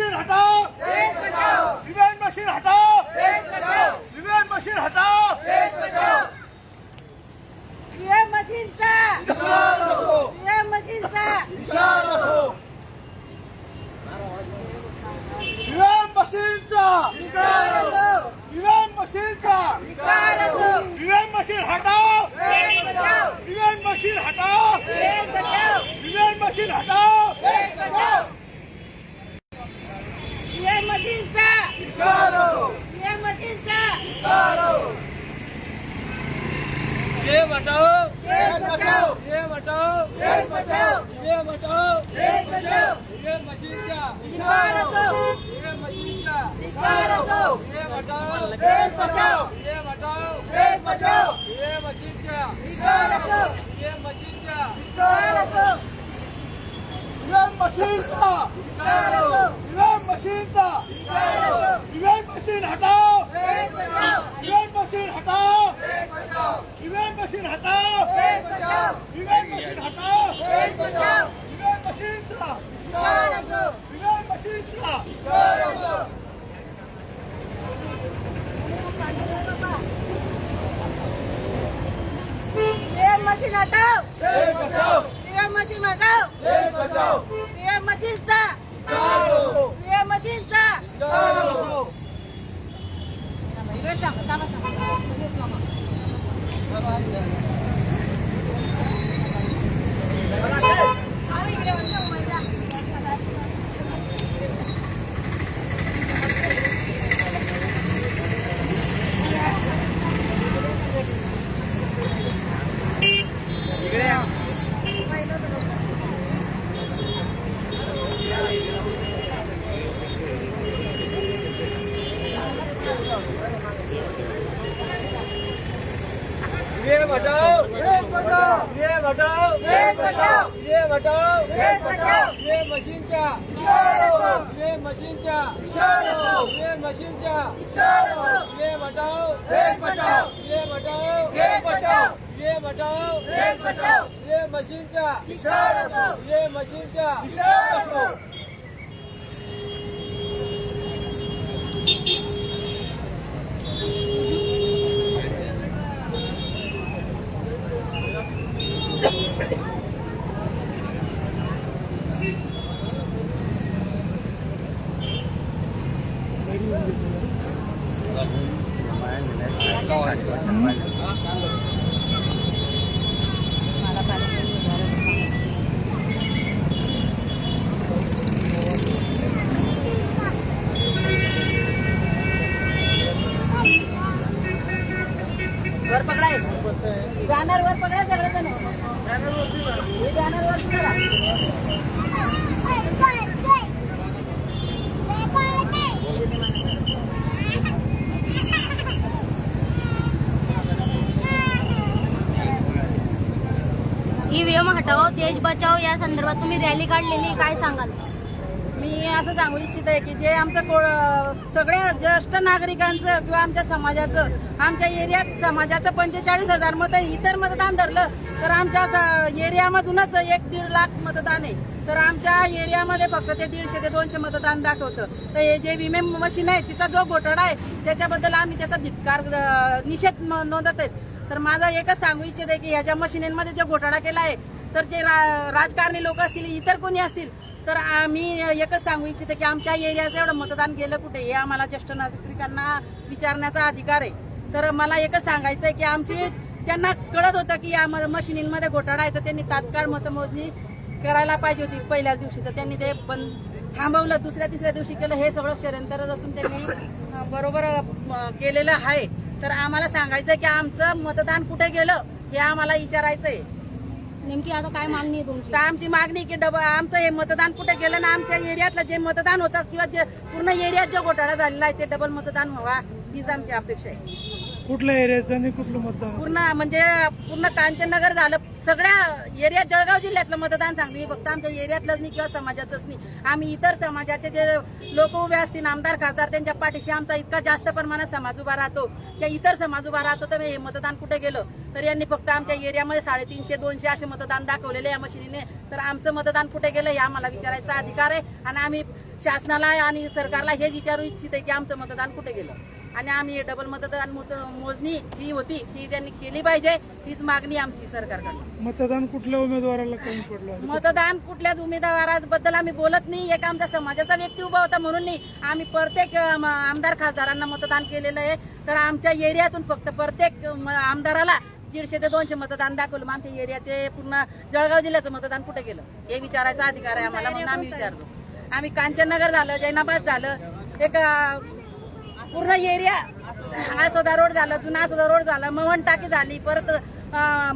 Machine हटाओ। EVM machine हटाओ। विवेन मशीन हटाओ। ईवीएम मशीन का ईवीएम मशीन का ईवीएम मशीन का ईवीएम मशीन का ईवीएम मशीन हटाओ। ईवीएम मशीन हटाओ। ईवीएम मशीन हटाओ। ये हटाओ देश बचाओ। ये हटाओ देश बचाओ। ये हटाओ देश बचाओ। ये मशीनच्या निष्काळ असो। ये मशीनच्या निष्काळ असो। ये हटाओ देश बचाओ। ये हटाओ देश बचाओ। ये मशीनच्या निष्काळ असो। ये मशीनच्या निष्काळ असो। ईव्हीएम मशीनचा निष्काळ असो। ईव्हीएम मशीनचा निष्काळ असो ईव्हीएम मशीन हटाओ देश बचाओ ईव्हीएम मशीन हटाओ ईव्हीएम मशीन हटाओ देश बचाओ ईव्हीएम मशीन हटाओ देश बचाओ ईव्हीएम मशीनचा निष्काळ असो ईव्हीएम मशीनचा निष्काळ असो ईव्हीएम मशीन हटाव देश बचाओ ईव्हीएम मशीन हटाव देश बचाओ ईव्हीएम मशीनचा इशारो हटाओ ये हटाओ ये हटाओ ये मशीनच्या. इशारो ये मशीनच्या. इशारो ये मशीनच्या. ये हटाओ ये हटाओ ये हटाओ ये मशीनच्या. ये मशीनच्या. वर पकडाय. बॅनर वर पकडा सगळं जण बॅनर वरती बॅनर वरती ईव्हीएम हटाव देश बचाव या संदर्भात तुम्ही रॅली काढलेली काय सांगाल? मी असं सांगू इच्छित आहे की जे आमचं को- सगळ्या ज्येष्ठ नागरिकांचं किंवा आमच्या समाजाचं आमच्या एरियात समाजाचं पंचेचाळीस हजार मत इतर मतदान धरलं तर आमच्या एरियामधूनच एक दीड लाख मतदान आहे. तर आमच्या एरियामध्ये फक्त ते दीडशे ते दोनशे मतदान दाखवतं. तर हे जे विमे मशीन आहे तिचा जो घोटाळा आहे त्याच्याबद्दल आम्ही त्याचा धिक्कार निषेध नोंदत आहेत. तर माझा एकच सांगू इच्छित आहे की ह्याच्या मशिनींमध्ये जे घोटाळा केला आहे तर जे रा- राजकारणी लोक असतील इतर कोणी असतील तर आम्ही एकच सांगू इच्छिते की आमच्या एरियाचं एवढं मतदान गेलं कुठे हे आम्हाला ज्येष्ठ नागरिकांना विचारण्याचा अधिकार आहे. तर मला एकच सांगायचं आहे की आमची त्यांना कळत होतं की या मशिनींमध्ये घोटाळा आहे तर त्यांनी तात्काळ मतमोजणी करायला पाहिजे होती पहिल्याच दिवशी. तर त्यांनी ते बंद थांबवलं दुसऱ्या तिसऱ्या दिवशी केलं हे सगळं षडयंत्र रचून त्यांनी बरोबर केलेलं आहे. तर आम्हाला सांगायचं की आमचं मतदान कुठे गेलं हे आम्हाला विचारायचं आहे नेमकी आता काय मागणी आहे तुमची? तर आमची मागणी की डब आमचं हे मतदान कुठे गेलं ना आमच्या एरियातलं जे मतदान होतं किंवा जे पूर्ण एरियात जो घोटाळा झालेला आहे ते डबल मतदान व्हावा हीच आमची अपेक्षा आहे. कुठल्या एरियाचं आणि कुठलं मतदान? पूर्ण म्हणजे पूर्ण कांचननगर झालं सगळ्या एरियात जळगाव जिल्ह्यातलं मतदान सांगते. मी फक्त आमच्या एरियातलंच नाही किंवा समाजाचंच नाही. आम्ही इतर समाजाचे जे लोक उभे असतील आमदार खासदार त्यांच्या पाठीशी आमचा इतका जास्त प्रमाणात समाज उभा राहतो. किंवा इतर समाज उभा राहतो तर हे मतदान कुठे गेलं? तर यांनी फक्त आमच्या एरियामध्ये साडेतीनशे दोनशे असे मतदान दाखवलेले या मशिनीने तर आमचं मतदान कुठे गेलं हे आम्हाला विचारायचा अधिकार आहे. आणि आम्ही शासनाला आणि सरकारला हे विचारू इच्छित आहे की आमचं मतदान कुठे गेलं? आणि आम्ही डबल मतदान मोत- मोजणी जी होती ती त्यांनी केली पाहिजे. तीच मागणी आमची सरकारकडे मतदान कुठल्या उमेदवाराला कमी पडलं? मतदान कुठल्याच उमेदवाराबद्दल आम्ही बोलत नाही. एका आमच्या समाजाचा व्यक्ती उभा होता म्हणून नाही. आम्ही प्रत्येक आमदार खासदारांना मतदान केलेलं आहे. तर आमच्या एरियातून फक्त प्रत्येक आमदाराला दीडशे ते दोनशे मतदान दाखवलं. मग आमच्या एरियात ते पूर्ण जळगाव जिल्ह्याचं मतदान कुठे गेलं? हे विचारायचा अधिकार आहे आम्हाला म्हणून आम्ही विचारतो. आम्ही कांचननगर झालं जैनाबाद झालं. एक पूर्ण एरिया. आसोदा रोड झालं जुना आसोदा रोड झाला. मवण टाकी झाली परत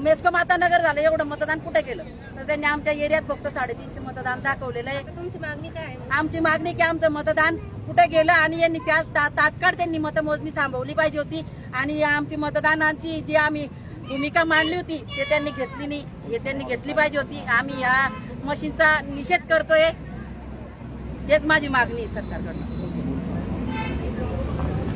मेस्को माता नगर झालं एवढं मतदान कुठे गेलं तर त्यांनी आमच्या एरियात फक्त साडेतीनशे मतदान दाखवलेलं आहे. तुमची मागणी काय आमची मागणी की आमचं मतदान कुठे गेलं आणि यांनी त्या तात्काळ त्यांनी मतमोजणी थांबवली पाहिजे होती. आणि आमची मतदानाची जी आम्ही भूमिका मांडली होती ते त्यांनी घेतली नाही. हे त्यांनी घेतली पाहिजे होती. आम्ही या मशीनचा निषेध करतोय. हेच माझी मागणी आहे सरकारकडनं.